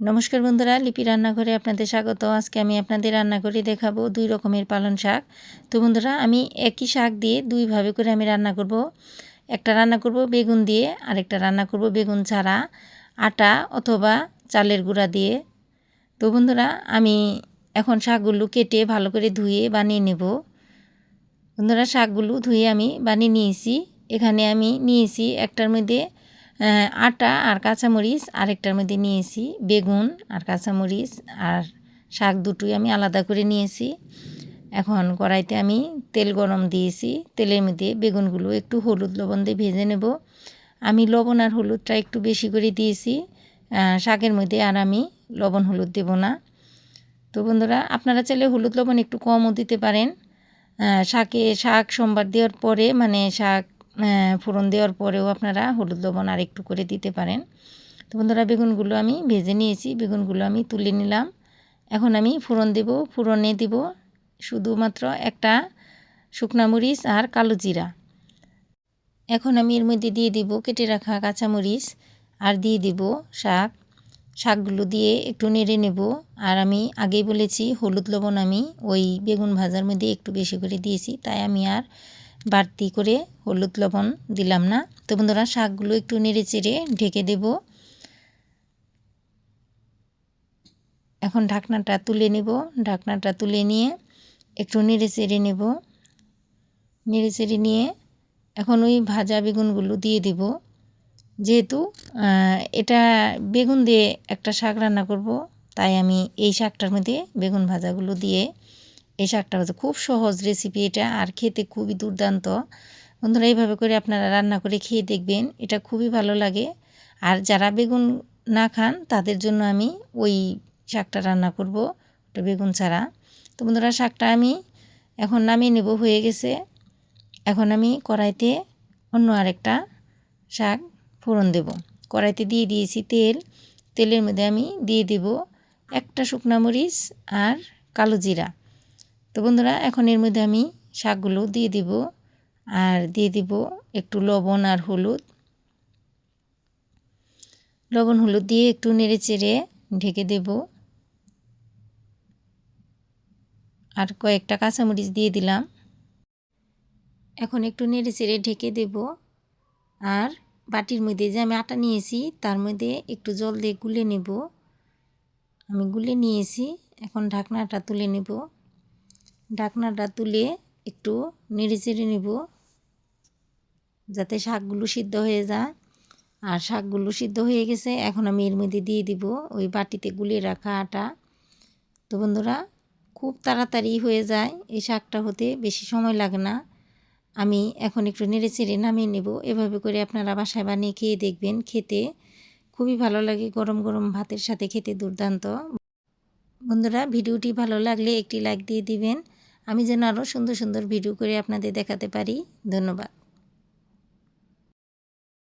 নমস্কার বন্ধুরা, লিপি রান্নাঘরে আপনাদের স্বাগত। আজকে আমি আপনাদের রান্না করে দেখাবো দুই রকমের পালন শাক। তো বন্ধুরা, আমি একই শাক দিয়ে দুইভাবে করে আমি রান্না করব। একটা রান্না করব বেগুন দিয়ে, আরেকটা রান্না করব বেগুন ছাড়া, আটা অথবা চালের গুঁড়া দিয়ে। তো বন্ধুরা, আমি এখন শাকগুলো কেটে ভালো করে ধুয়ে বানিয়ে নেব। বন্ধুরা, শাকগুলো ধুয়ে আমি বানিয়ে নিয়েছি। এখানে আমি নিয়েছি একটার মধ্যে আটা আর কাঁচামরিচ আরেকটার মধ্যে নিয়েছি, বেগুন আর কাঁচামরিচ আর শাক দুটোই আমি আলাদা করে নিয়েছি। এখন কড়াইতে আমি তেল গরম দিয়েছি, তেলের মধ্যে বেগুনগুলো একটু হলুদ লবণ দিয়ে ভেজে নেব। আমি লবণ আর হলুদটা একটু বেশি করে দিয়েছি শাকের মধ্যে আর আমি লবণ হলুদ দেব না। তো বন্ধুরা, আপনারা চাইলে হলুদ লবণ একটু কমও দিতে পারেন। শাকে শাক সোমবার দেওয়ার পরে মানে শাক ফোড়ন দেওয়ার পরেও আপনারা হলুদ লবণ আর একটু করে দিতে পারেন। তো বন্ধুরা, বেগুনগুলো আমি ভেজে নিয়েছি, বেগুনগুলো আমি তুলে নিলাম। এখন আমি ফোড়ন দেব, ফোড়নে দিব শুধুমাত্র একটা শুকনা মরিচ আর কালো জিরা। এখন আমি এর মধ্যে দিয়ে দিব কেটে রাখা কাঁচামরিচ আর দিয়ে দিব শাক। শাকগুলো দিয়ে একটু নেড়ে নেব। আর আমি আগেই বলেছি, হলুদ লবণ আমি ওই বেগুন ভাজার মধ্যে একটু বেশি করে দিয়েছি, তাই আমি আর বাড়তি করে হলুদ লবণ দিলাম না। তো বন্ধুরা, শাকগুলো একটু নেড়ে চেড়ে ঢেকে দেব। এখন ঢাকনাটা তুলে নেব। ঢাকনাটা তুলে নিয়ে একটু নেড়ে চেড়ে নেব। নেড়ে চেড়ে নিয়ে এখন ওই ভাজা বেগুনগুলো দিয়ে দেব। যেহেতু এটা বেগুন দিয়ে একটা শাক রান্না করব, তাই আমি এই শাকটার মধ্যে বেগুন ভাজাগুলো দিয়ে এই শাকটা হচ্ছে খুব সহজ রেসিপি এটা, আর খেতে খুবই দুর্দান্ত। বন্ধুরা, এইভাবে করে আপনারা রান্না করে খেয়ে দেখবেন, এটা খুবই ভালো লাগে। আর যারা বেগুন না খান, তাদের জন্য আমি ওই শাকটা রান্না করব, ওটা বেগুন ছাড়া। তো বন্ধুরা, শাকটা আমি এখন নামিয়ে নেব, হয়ে গেছে। এখন আমি কড়াইতে অন্য আরেকটা শাক ফোড়ন দেব। কড়াইতে দিয়ে দিয়েছি তেল। তেলের মধ্যে আমি দিয়ে দেব একটা শুকনা মরিচ আর কালো জিরা। তো বন্ধুরা, এখন এর মধ্যে আমি শাকগুলো দিয়ে দিব। আর দিয়ে দিব একটু লবণ আর হলুদ। লবণ হলুদ দিয়ে একটু নেড়ে চেড়ে ঢেকে দেব। আর কয়েকটা কাঁচামরিচ দিয়ে দিলাম। এখন একটু নেড়ে চেড়ে ঢেকে দেব। আর বাটির মধ্যে যে আমি আটা নিয়েছি, তার মধ্যে একটু জল দিয়ে গুলে নেব। আমি গুলে নিয়েছি, এখন ঢাকনাটা তুলে নেব। ঢাকনাটা তুলে একটু নেড়ে চেড়ে নেব, যাতে শাকগুলো সিদ্ধ হয়ে যায়। আর শাকগুলো সিদ্ধ হয়ে গেছে, এখন আমি এর মধ্যে দিয়ে দিব ওই বাটিতে গুলিয়ে রাখা আটা। তো বন্ধুরা, খুব তাড়াতাড়ি হয়ে যায়, এই শাকটা হতে বেশি সময় লাগে না। আমি এখন একটু নেড়ে চেড়ে নামিয়ে নেব, এভাবে করে আপনারা বাসায় বানিয়ে খেয়ে দেখবেন, খেতে খুবই ভালো লাগে গরম গরম ভাতের সাথে খেতে দুর্দান্ত। বন্ধুরা, ভিডিওটি ভালো লাগলে একটি লাইক দিয়ে দিবেন আমি যেন আরও সুন্দর সুন্দর ভিডিও করে আপনাদের দেখাতে পারি। ধন্যবাদ।